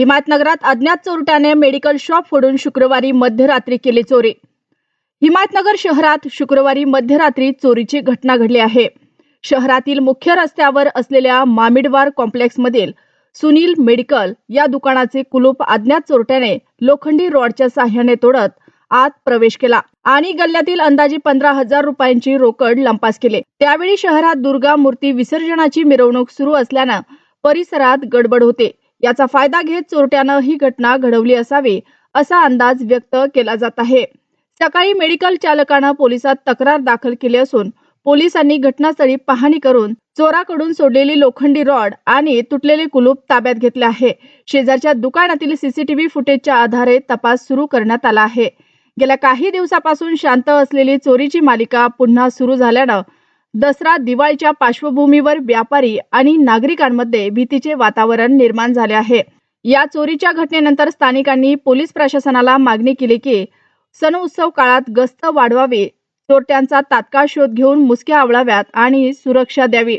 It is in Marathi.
हिमायतनगरात अज्ञात चोरट्याने मेडिकल शॉप फोडून शुक्रवारी मध्यरात्री केली चोरी. हिमायतनगर शहरात शुक्रवारी मध्यरात्री चोरीची घटना घडली आहे. शहरातील मुख्य रस्त्यावर असलेल्या मामिडवार कॉम्प्लेक्समधील सुनील मेडिकल या दुकानाचे कुलूप अज्ञात चोरट्याने लोखंडी रॉडच्या साह्याने तोडत आत प्रवेश केला आणि गल्ल्यातील अंदाजे पंधरा हजार रुपयांची रोकड लंपास केले. त्यावेळी शहरात दुर्गा मूर्ती विसर्जनाची मिरवणूक सुरू असल्यानं परिसरात गडबड होते. याचा फायदा घेत चोरट्यानं ही घटना घडवली असावी असा अंदाज व्यक्त केला जात आहे. सकाळी मेडिकल चालकानं पोलिसात तक्रार दाखल केली असून पोलिसांनी घटनास्थळी पाहणी करून चोराकडून सोडलेली लोखंडी रॉड आणि तुटलेले कुलूप ताब्यात घेतले आहे. शेजारच्या दुकानातील सीसीटीव्ही फुटेजच्या आधारे तपास सुरू करण्यात आला आहे. गेल्या काही दिवसापासून शांत असलेली चोरीची मालिका पुन्हा सुरू झाल्यानं दसरा दिवाळीच्या पार्श्वभूमीवर व्यापारी आणि नागरिकांमध्ये भीतीचे वातावरण निर्माण झाले आहे. या चोरीच्या घटनेनंतर स्थानिकांनी पोलीस प्रशासनाला मागणी केली की सण उत्सव काळात गस्त वाढवावी चोरट्यांचा तात्काळ शोध घेऊन मुसक्या आवळाव्यात आणि सुरक्षा द्यावी.